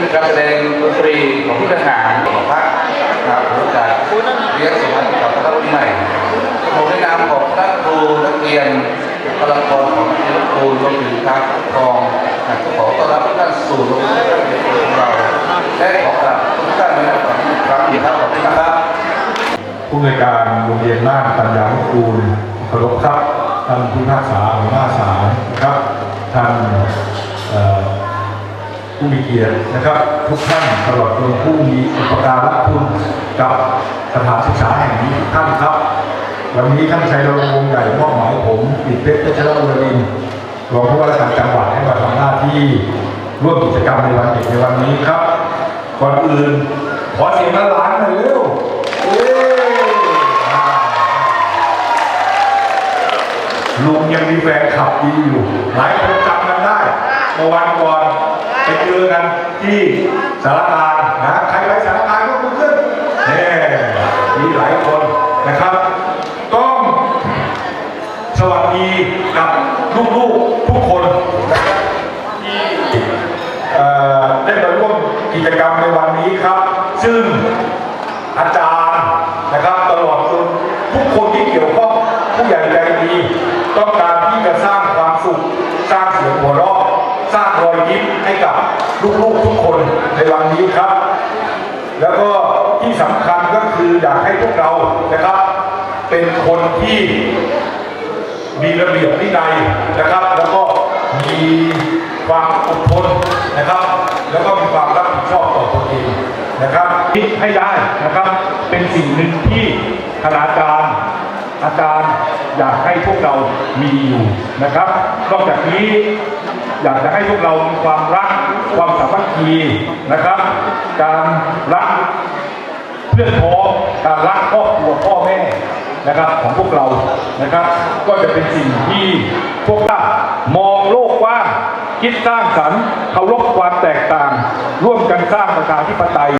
38ซึ่งการแสดงดนตรีของที่ทหารของพรรคนะครับจากเรียนสมัครกับพระรุ่นใหม่ผมในนามของท่านครูนักเรียนบุคลากรของที่รัฐครูรวมถึงทางปกครองขอต้อนรับท่านสู่โรงเรียนของเราและขอกราบทุกท่านในนามของอีกครั้งอีกครับขอบคุณครับผู้ในการโรงเรียนน่านปัญญานุกูลเคารพครับท่านผู้พิพากษาหัวหน้าศาลครับท่าน ผู้มีเกียรตินะครับ ทุกท่านตลอดจนผู้มีอุปการะคุณกับสถานศึกษาแห่งนี้ทุกท่านครับ วันนี้ท่านชัยรงค์วงใหญ่มอบหมายผมปิดเพชรเพชรวรินร์รองผู้ว่าราชการจังหวัดให้มาทำหน้าที่ร่วมกิจกรรมในวันเด็กในวันนี้ครับ ก่อนอื่นขอเสียงด้านหลังหน่อยเร็วเย้อ่าลุงยังมีแฟนขับดีอยู่ หลายคนจำกันได้เมื่อวันก่อน เจอกันที่สารกลารนะใครไปสารกลารก็มือขึ้นนี่มีหลายคนนะครับ ต้องสวัสดีกับลูกๆทุกคนที่ได้มาร่วมกิจกรรมในวันนี้ครับ ซึ่งอาจารย์นะครับตลอดจนทุกคนที่เกี่ยวข้องผู้ใหญ่ใจดีต้องการที่จะสร้างความสุข สร้างเสียงหัวเราะสร้างรอยยิ้มให้ กับลูกๆทุกคนในวันนี้ครับ แล้วก็ที่สำคัญก็คืออยากให้พวกเรานะครับ เป็นคนที่มีระเบียบวินัยนะครับ แล้วก็มีความอดทนนะครับ แล้วก็มีความรับผิดชอบต่อตัวเองนะครับคิดให้ได้นะครับ เป็นสิ่งหนึ่งที่คณาจารย์อาจารย์อยากให้พวกเรามีอยู่นะครับ นอกจากนี้ อยากจะให้พวกเรามีความรักความสามัคคีนะครับ การรักเพื่อนพ้องการรักครอบครัวพ่อแม่นะครับของพวกเรานะครับ ก็จะเป็นสิ่งที่พวกเรามองโลกกว้างคิดสร้างสรรค์เคารพความแตกต่าง ร่วมกันสร้างประชาธิปไตย